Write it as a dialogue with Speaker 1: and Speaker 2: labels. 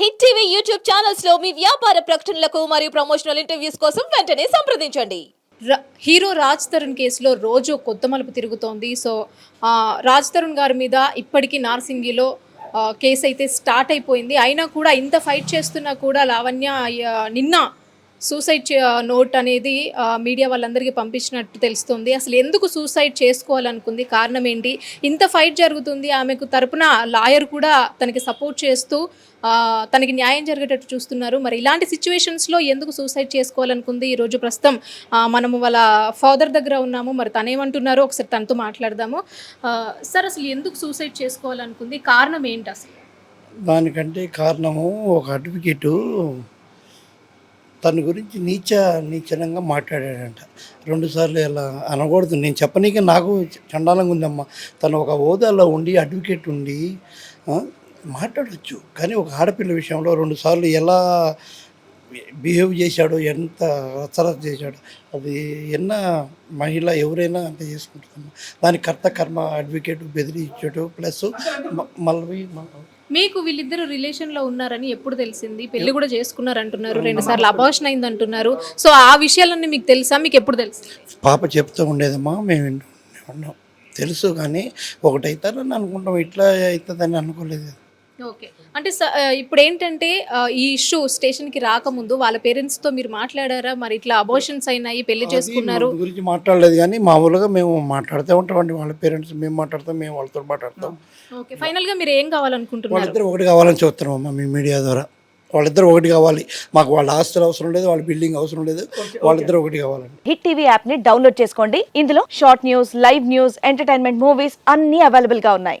Speaker 1: Hit TV YouTube ఛానల్స్లో మీ వ్యాపార ప్రకటనలకు మరియు ప్రమోషనల్ ఇంటర్వ్యూస్ కోసం వెంటనే సంప్రదించండి.
Speaker 2: హీరో రాజ్ తరుణ్ కేసులో రోజు కొత్త మలుపు తిరుగుతోంది. సో రాజ్ తరుణ్ గారి మీద ఇప్పటికీ నార్సింగిలో కేసు అయితే స్టార్ట్ అయిపోయింది. అయినా కూడా ఇంత ఫైట్ చేస్తున్నా కూడా లావణ్య నిన్న సూసైడ్ చే- నోట్ అనేది మీడియా వాళ్ళందరికీ పంపించినట్టు తెలుస్తుంది. అసలు ఎందుకు సూసైడ్ చేసుకోవాలనుకుంది? కారణం ఏంటి? ఇంత ఫైట్ జరుగుతుంది. ఆమెకు తరపున లాయర్ కూడా తనకి సపోర్ట్ చేస్తూ తనకి న్యాయం జరిగేటట్టు చూస్తున్నారు. మరి ఇలాంటి సిచ్యువేషన్స్లో ఎందుకు సూసైడ్ చేసుకోవాలనుకుంది? ఈరోజు ప్రస్తుతం మనము వాళ్ళ ఫాదర్ దగ్గర ఉన్నాము. మరి తనేమంటున్నారో ఒకసారి తనతో మాట్లాడదాము. సార్ అసలు ఎందుకు సూసైడ్ చేసుకోవాలనుకుంది? కారణం ఏంటి అసలు?
Speaker 3: దానికంటే కారణము ఒక అడ్వకేటు తన గురించి నీచ నీచనంగా మాట్లాడాడంట. రెండుసార్లు ఇలా అనకూడదు. నేను చెప్పనీకి నాకు చండాలంగా ఉందమ్మా. తను ఒక హోదాలో ఉండి అడ్వకేట్ ఉండి మాట్లాడచ్చు. మాట్లాడవచ్చు కానీ ఒక ఆడపిల్ల విషయంలో రెండుసార్లు ఎలా బిహేవ్ చేశాడో ఎంత రచ్చరచ చేశాడో అది ఎన్న మహిళ ఎవరైనా అంత చేసుకుంటుందమ్మా. దానికి కర్త కర్మ అడ్వకేట్ బెదిరించాడు ప్లస్ మళ్ళీ
Speaker 2: మీకు వీళ్ళిద్దరు రిలేషన్లో ఉన్నారని ఎప్పుడు తెలిసింది? పెళ్ళి కూడా చేసుకున్నారు అంటున్నారు రెండు సార్లు అబార్షన్ అయింది అంటున్నారు సో ఆ విషయాలన్నీ మీకు తెలుసా? మీకు ఎప్పుడు తెలుసు?
Speaker 3: పాప చెప్తూ ఉండేదమ్మా మేము ఉన్నాం. తెలుసు కానీ ఒకటైతారని అనుకుంటాం ఇట్లా అవుతుందని అనుకోలేదు.
Speaker 2: ఓకే. అంటే ఇప్పుడు ఏంటంటే ఈ ఇష్యూ స్టేషన్కి రాకముందు వాళ్ళ పేరెంట్స్తో మీరు మాట్లాడారా? మరి ఇట్లా అబోషన్స్ అయినాయి పెళ్ళి చేసుకున్నారు?
Speaker 3: గురించి మాట్లాడలేదు కానీ మామూలుగా మేము మాట్లాడుతూ ఉంటామండి. వాళ్ళ పేరెంట్స్ మేము మాట్లాడతాం మేము వాళ్ళతో మాట్లాడతాం.
Speaker 2: ఓకే. ఫైనల్గా మీరు ఏం కావాలనుకుంటున్నారు?
Speaker 3: వాళ్ళిద్దరు ఒకటి కావాలని చూస్తున్నాం అమ్మా మీ మీడియా ద్వారా. వాళ్ళిద్దరు ఒకటి కావాలి. మాకు వాళ్ళ ఆస్తులు అవసరం లేదు వాళ్ళ బిల్డింగ్ అవసరం లేదు. వాళ్ళిద్దరు ఒకటి కావాలండి.
Speaker 4: హిట్ టీవీ యాప్ని డౌన్లోడ్ చేసుకోండి. ఇందులో short news live news entertainment movies అన్ని అవైలబుల్గా ఉన్నాయి.